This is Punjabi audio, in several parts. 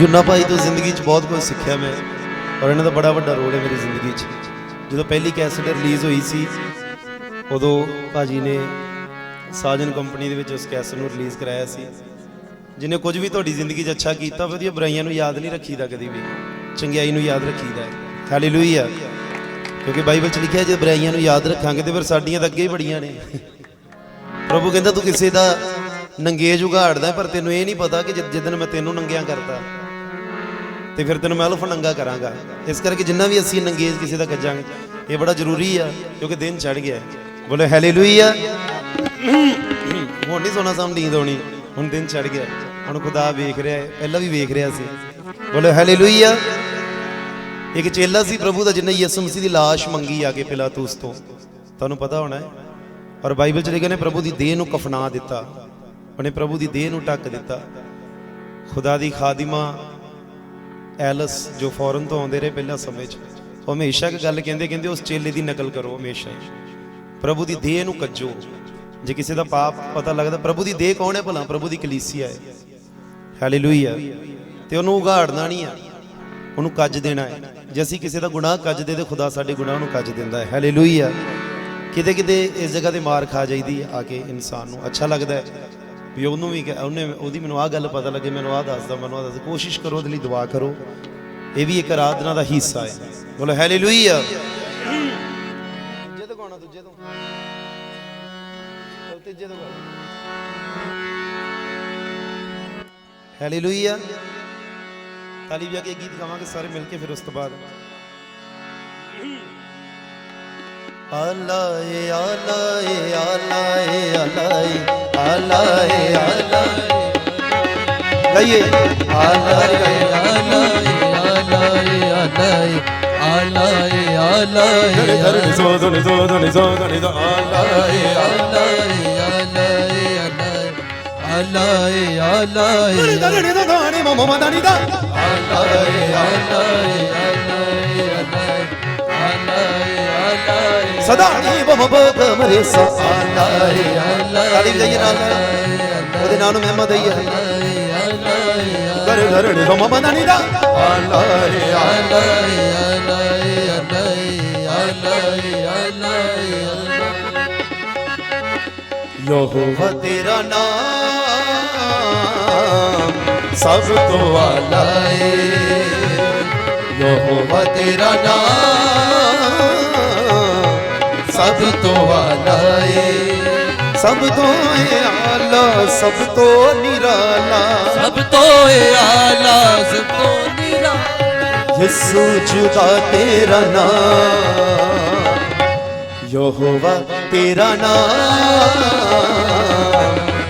ਯੁਨਾ ਭਾਈ ਤੋਂ ਜ਼ਿੰਦਗੀ 'ਚ ਬਹੁਤ ਕੁਝ ਸਿੱਖਿਆ ਮੈਂ ਔਰ ਇਹਨਾਂ ਦਾ ਬੜਾ ਵੱਡਾ ਰੋਲ ਹੈ ਮੇਰੀ ਜ਼ਿੰਦਗੀ 'ਚ। ਜਦੋਂ ਪਹਿਲੀ ਕੈਸਟ ਰਿਲੀਜ਼ ਹੋਈ ਸੀ, ਉਦੋਂ ਭਾਜੀ ਨੇ ਸਾਜਨ ਕੰਪਨੀ ਦੇ ਵਿੱਚ ਉਸ ਕੈਸਟ ਨੂੰ ਰਿਲੀਜ਼ ਕਰਾਇਆ ਸੀ। ਜਿਹਨੇ ਕੁਝ ਵੀ ਤੁਹਾਡੀ ਜ਼ਿੰਦਗੀ 'ਚ ਅੱਛਾ ਕੀਤਾ, ਵਧੀਆ ਬੁਰਾਈਆਂ ਨੂੰ ਯਾਦ ਨਹੀਂ ਰੱਖੀਦਾ ਕਦੀ ਵੀ। ਚੰਗਿਆਈ ਨੂੰ ਯਾਦ ਰੱਖੀਦਾ ਹੈ। ਹਾਲੇਲੂਇਆ ਕਿਉਂਕਿ ਬਾਈਬਲ 'ਚ ਲਿਖਿਆ, ਜੇ ਬੁਰਾਈਆਂ ਨੂੰ ਯਾਦ ਰੱਖਾਂਗੇ ਤੇ ਫਿਰ ਸਾਡੀਆਂ ਤਾਂ ਅੱਗੇ ਹੀ ਬੜੀਆਂ ਨੇ। ਪ੍ਰਭੂ ਕਹਿੰਦਾ, ਤੂੰ ਕਿਸੇ ਦਾ ਨੰਗੇਜ ਉਗਾੜਦਾ ਪਰ ਤੈਨੂੰ ਇਹ ਨਹੀਂ ਪਤਾ ਕਿ ਜਿ- ਜਿੱਦਣ ਮੈਂ ਤੈਨੂੰ ਨੰਗਿਆਂ ਕਰਦਾ ਤੇ ਫਿਰ ਤੈਨੂੰ ਮੈਂ ਅਲਫ ਨੰਗਾ ਕਰਾਂਗਾ। ਇਸ ਕਰਕੇ ਜਿੰਨਾ ਵੀ ਅਸੀਂ ਨੰਗੇਜ ਕਿਸੇ ਦਾ ਕੱਜਾਂਗੇ, ਇਹ ਬੜਾ ਜ਼ਰੂਰੀ ਆ, ਕਿਉਂਕਿ ਦਿਨ ਚੜ ਗਿਆ ਹੈ। ਬੋਲੇ ਹਾਲੇਲੂਇਆ ਹੁਣ ਨਹੀਂ ਸੋਣਾ ਸਾਮ ਨੀਂਦ ਆਉਣੀ, ਹੁਣ ਦਿਨ ਚੜ ਗਿਆ। ਹੁਣ ਖੁਦਾ ਵੇਖ ਰਿਹਾ ਹੈ, ਪਹਿਲਾਂ ਵੀ ਵੇਖ ਰਿਹਾ ਸੀ। ਬੋਲੇ ਹਾਲੇਲੂਇਆ ਇੱਕ ਚੇਲਾ ਸੀ ਪ੍ਰਭੂ ਦਾ ਜਿਹਨੇ ਯਿਸੂ ਮਸੀਹ ਦੀ ਲਾਸ਼ ਮੰਗੀ ਆ ਕੇ ਪਿਲਾਤੂਸ ਤੋਂ। ਤੁਹਾਨੂੰ ਪਤਾ ਹੋਣਾ ਹੈ। ਔਰ ਬਾਈਬਲ ਚ ਲਿਖਿਆ ਨੇ ਪ੍ਰਭੂ ਦੀ ਦੇਹ ਨੂੰ ਕਫਨਾ ਦਿੱਤਾ। ਉਹਨੇ ਪ੍ਰਭੂ ਦੀ ਦੇਹ ਨੂੰ ਢੱਕ ਦਿੱਤਾ। ਖੁਦਾ ਦੀ ਖਾਦਿਮਾ ਐਲਸ ਜੋ ਫੌਰਨ ਤੋਂ ਆਉਂਦੇ ਰਹੇ ਪਹਿਲਾਂ ਸਮੇਂ 'ਚ, ਉਹ ਹਮੇਸ਼ਾ ਇੱਕ ਗੱਲ ਕਹਿੰਦੇ ਕਹਿੰਦੇ ਉਸ ਚੇਲੇ ਦੀ ਨਕਲ ਕਰੋ ਹਮੇਸ਼ਾ ਪ੍ਰਭੂ ਦੀ ਦੇਹ ਨੂੰ ਕੱਜੋ। ਜੇ ਕਿਸੇ ਦਾ ਪਾਪ ਪਤਾ ਲੱਗਦਾ, ਪ੍ਰਭੂ ਦੀ ਦੇਹ ਕੌਣ ਹੈ ਭਲਾ? ਪ੍ਰਭੂ ਦੀ ਕਲੀਸਿਆ ਹੈ। ਹਾਲੇਲੂਇਆ ਤੇ ਉਹਨੂੰ ਉਗਾੜਨਾ ਨਹੀਂ ਆ। ਉਹਨੂੰ ਕੱਜ ਦੇਣਾ ਹੈ। ਜੇ ਅਸੀਂ ਕਿਸੇ ਦਾ ਗੁਨਾਹ ਕੱਜਦੇ, ਤੇ ਖੁਦਾ ਸਾਡੇ ਗੁਨਾਹ ਨੂੰ ਕੱਜ ਦਿੰਦਾ ਹੈ। ਹਾਲੇਲੂਇਆ ਕਿਤੇ ਕਿਤੇ ਇਸ ਜਗ੍ਹਾ ਤੇ ਮਾਰ ਖਾ ਜਾਈਦੀ ਹੈ ਆ ਕੇ ਇਨਸਾਨ ਨੂੰ। ਅੱਛਾ ਲੱਗਦਾ ਹੈ। ਵੀ ਉਹਨੂੰ ਵੀ ਉਹਨੇ ਉਹਦੀ ਮੈਨੂੰ ਆਹ ਗੱਲ ਪਤਾ ਲੱਗੇ, ਮੈਨੂੰ ਆਹ ਦੱਸਦਾ, ਮੈਨੂੰ ਆਹ ਦੱਸ ਕੋਸ਼ਿਸ਼ ਕਰੋ ਉਹਦੇ ਲਈ ਦੁਆ ਕਰੋ। ਇਹ ਵੀ ਇੱਕ ਆਰਾਧਨਾ ਦਾ ਹਿੱਸਾ ਹੈ। ਬੋਲੋ ਹਾਲੇਲੂਇਆ ਦੂਜੇ ਤੋਂ ਗਾਣਾ ਦੂਜੇ ਤੋਂ। ਤੀਜੇ ਤੋਂ ਗਾ ਹਾਲੇਲੂਇਆ ਤਾਲੀ ਵਜਾ ਕੇ ਗੀਤ ਗਾਵਾਂਗੇ ਸਾਰੇ ਮਿਲ ਕੇ ਫਿਰ ਉਸ ਤੋਂ ਬਾਅਦ। ਆਲਾਏ ਆਲਾਏ ਆਲਾਏ ਆਲਾਏ ਆਲਾਏ ਆਲਾਏ ਗਾਈਏ ਆਲਾਏ ਧਰੇ ਧਰੇ ਸੋ ਧਨੀ ਸੋ ਧਨੀ ਸੋ ਧਨੀ ਸੋ ਆਲਾਏ ਧਰੇ ਧਰੇ ਧਰੇ ਧਰੇ ਮਮ ਮਮ ਧਨੀ ਦਾ ਸਦਾ ਨੀ ਬਮ ਬਗ ਮਰੇ ਸੋ ਆਲਾਏ ਤਾਲੀ ਵਜਾਈਏ ਨਾਲ ਉਹਦੇ ਨਾਂ ਨੂੰ ਮਹਿਮਾ ਦਈਏ ਧਰੇ ਧਰੇ ਮਮ ਮਮ ਧਨੀ ਦਾ ਆਲਾਏ ਯਹੋਵਾ ਤੇਰਾ ਨਾਮ ਸਭ ਤੋਂ ਆਲਾ ਏ ਯਹੋਵਾ ਤੇਰਾ ਨਾਮ ਸਭ ਤੋਂ ਆਲਾ ਏ। ਸਭ ਤੋਂ ਆਲਾ ਸਭ ਤੋਂ ਨਿਰਾਲਾ। ਸਭ ਤੋਂ ਇਹ ਆਲਾ ਸਭ ਤੋਂ ਨਿਰਾ ਯਿਸੂ ਜੁਦਾ ਤੇਰਾ ਨਾਮ ਯਹੋਵਾ ਤੇਰਾ ਨਾਮ।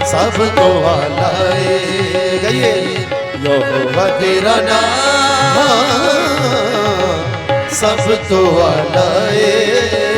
ਸਭ ਤੋਂ ਆਲਾ ਏ। ਗਈਏ। ਯਹੋਵਾ ਤੇਰਾ ਨਾਮ। ਸਭ ਤੋਂ ਆਲਾ ਏ।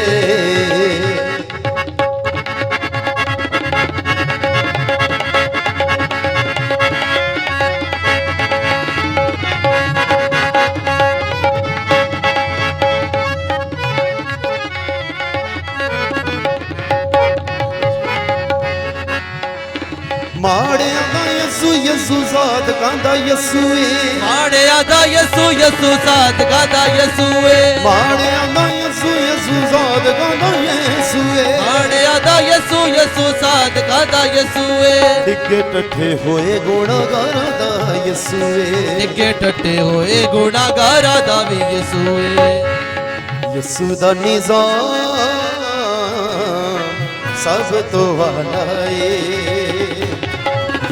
ਮਾੜਿਆਂ ਦਾ ਯਸੂ ਯਸੂ ਜ਼ਾਤ ਕਾਂਦਾ ਯਸੂ ਏ ਮਾੜਿਆ ਦਾ ਯਸੂ ਯਸੂ ਸਾਦਗਾ ਦਾ ਯਸੂ ਏ ਮਾੜਿਆਂ ਦਾ ਯਸੂ ਯਸੂ ਜ਼ਾਤ ਕਾਂਦਾ ਯਸੂ ਏ ਮਾੜਿਆ ਦਾ ਯਸੂ ਯਸੂ ਸਾਦਗਾ ਦਾ ਯਸੂ ਏ ਟਿੱਕੇ ਟੱਠੇ ਹੋਏ ਗੁਨਾਹਗਾਰਾਂ ਦਾ ਯਸੂ ਏ ਨਿੱਕੇ ਟੱਟੇ ਹੋਏ ਗੁਨਾਹਗਾਰਾਂ ਦਾ ਵੀ ਯਸੂ ਏ ਯਸੂ ਦਾ ਨਿਜ਼ਾਮ ਸਭ ਤੋਂ ਵਾਲਾ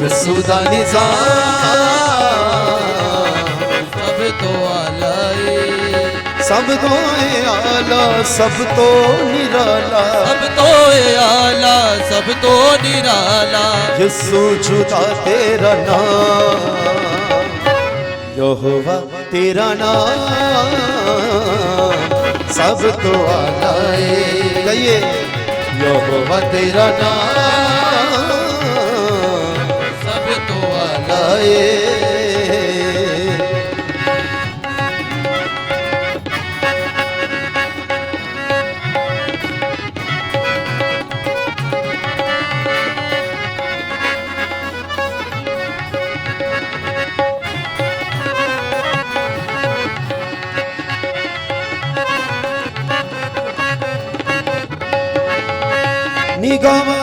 ਏ ਨਿਜ਼ਾਮ ਸਭ ਤੋਂ ਆਲਾ ਏ ਸਭ ਤੋਂ ਏ ਆਲਾ ਸਭ ਤੋਂ ਨਿਰਾਲਾ। ਸਭ ਤੋਂ ਇਹ ਆਲਾ ਸਭ ਤੋਂ ਨਿਰਾਲਾ। ਯਸੂ ਜੁਦਾ ਤੇਰਾ ਨਾਮ ਯਹੋਵਾ ਤੇਰਾ ਨਾਮ। ਸਭ ਤੋਂ ਆਲਾ ਏ। ਗਈਏ ਯਹੋਵਾ ਤੇਰਾ ਨਾਮ। ਜਾਏ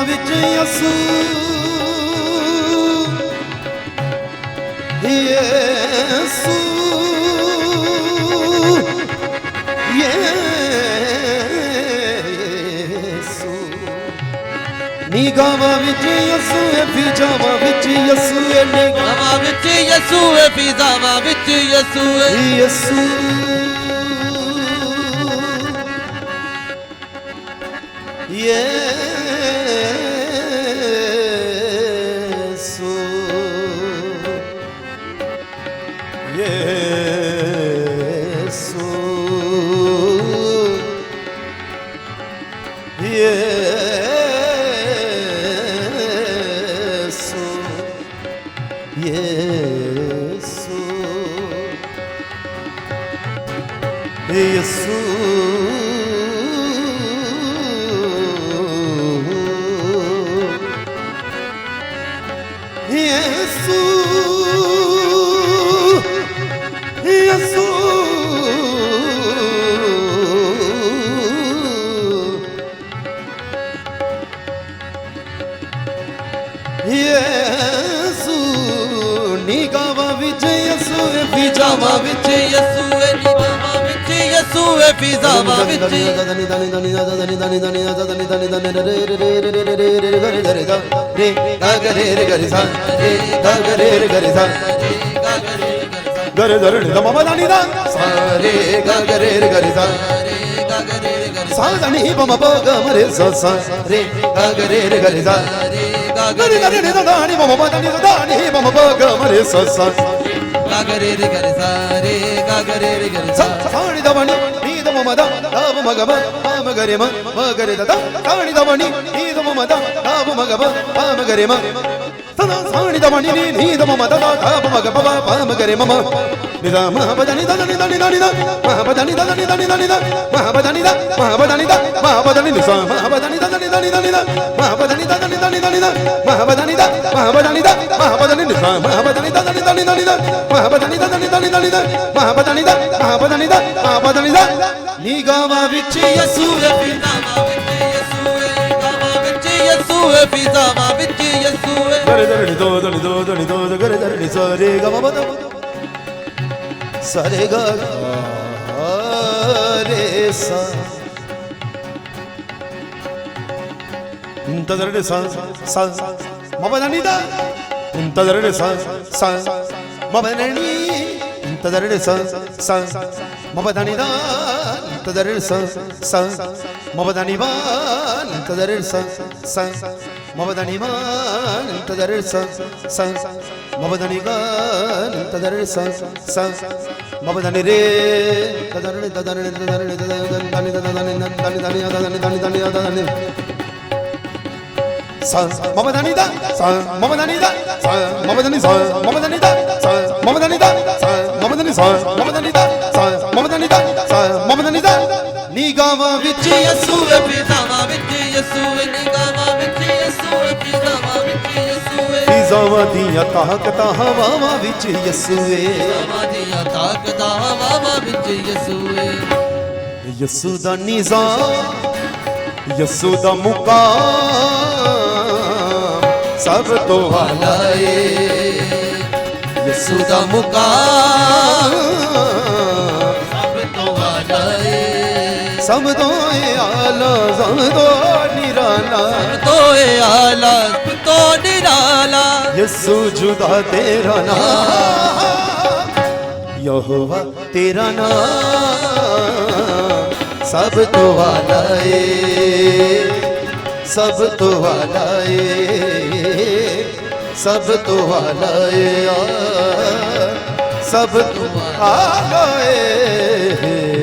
ਵਿੱਚ ਅਸੂ ਨਿਗਾਹਾਂ ਵਿੱਚ ਯਸੂ ਹੈ ਫਿਜਾਵਾਂ ਵਿੱਚ ਯਸੂ ਹੈ ਨਿਗਾਹਾਂ ਵਿੱਚ ਯਸੂ ਹੈ ਫਿਜ਼ਾਵਾਂ ਵਿੱਚ ਯਸੂ ਹੈ ਯਸੂ ਯੇਸੂ 예수 యేసు నిగవ విజయసు విజవ విజయసు గరి గరుడి మమ దాని దా సరే గరే గరి సా సాధని మమ భోగ మరే స. సరే గరే గరి సా గరి గరి నిద దాని మమ పద నిద దాని మమ భగ మరే స స గగరే రి గరి స రే గగరే రి గరి స సాని దవని నీద మమ ద దావ మగ మ పామ గరి మ మ గరి ద ద సాని దవని నీద మమ ద దావ మగ మ పామ గరి మ சாணிதமணி நீதம மதத தாபம கபப பம கரே மம நிதா மகபதனி தனி தனி தனி தனி மகபதனி தனி தனி தனி தனி மகபதனி த மகபதனி த மகபதனி நிசா மகபதனி தனி தனி தனி தனி மகபதனி தனி தனி தனி தனி மகபதனி த மகபதனி த மகபதனி நிசா மகபதனி தனி தனி தனி தனி மகபதனி தனி தனி தனி தனி நீ காவா விச்சய சூரபின் நாமா ਏ ਫਿਜ਼ਾਵਾਂ ਵਿੱਚ ਯਸੂ ਦਰੇ ਦਰੇ ਦੋ ਦਣੀ ਦੋ ਦਣੀ ਦੋ ਦਰੇ ਦਰੇ ਸਾਰੇ ਗਾ ਮਾ ਸਾਰੇ ਗਾ ਰੇ ਸਾ। ਇੰਤਜ਼ਰ ਸਾ ਸਾ। ਮਾ ਨਣੀ ਦਾ ਇੰਤਜ਼ਰ ਸਾ ਸਾ। ਮਾ ਨਣੀ ਇੰਤਜ਼ਰ ਸਾ ਸਾ। ਮਾ ਨਣੀ ਦਾ sa sa mabadani man tadarir sa sa mabadani man tadarir sa sa sa sa mabadani re tadarir tadarir tadarir tadarir tadarir tadarir tadarir tadarir tadarir tadarir tadarir tadarir tadarir Mama Danita, Mama Danita, Mama Danita, Mama Danita, Mama Danita, Mama Danita, Mama Danita, Mama Danita, Mama Danita, Mama Danita, Mama Danita, Mama Danita, Mama Danita, Mama Danita, Mama Danita, Mama ਵਿੱਚ ਯਸੂ ਫਿਜ਼ਾਵਾਂ ਵਿੱਚ ਯਸੂ ਹੈ ਨਿਗਾਹਾਂ ਵਿੱਚ ਯਸੂ ਫਿਜ਼ਾਵਾਂ ਵਿੱਚ ਯਸੂ ਫਿਜ਼ਾਵਾਂ ਦੀਆਂ ਤਾਕਤਾਂ ਹਵਾਵਾਂ ਵਿੱਚ ਯਸੂ ਫਿਜ਼ਾਵਾਂ ਦੀਆਂ ਤਾਕਤਾਂ ਹਵਾਵਾਂ ਵਿੱਚ ਯਸੂ ਯਸੂ ਦਾ ਨਿਜ਼ਾਮ ਯਸੂ ਦਾ ਮੁਕਾਮ ਸਭ ਤੋਂ ਵਾਲਾ ਏ। ਯਸੂ ਦਾ ਮੁਕਾਮ ਸਭ ਤੋਂ ਆਲਾ ਸਭ ਤੋਂ ਨਿਰਾਲਾ ਤੋਏ ਆਲਾ ਤੋ ਨਿਰਾਲਾ। ਯਸੂ ਜੁਦਾ ਤੇਰਾ ਨਾਮ। ਯਹੋਵਾ ਤੇਰਾ ਨਾਮ। ਸਭ ਤੋਂ ਵਾਲਾ ਏ ਸਭ ਤੋਂ ਵਾਲਾ ਏ ਸਭ ਤੋਂ ਵਾਲਾ ਏ ਆ, ਸਭ ਤੋਂ ਵਾਲਾ ਏ।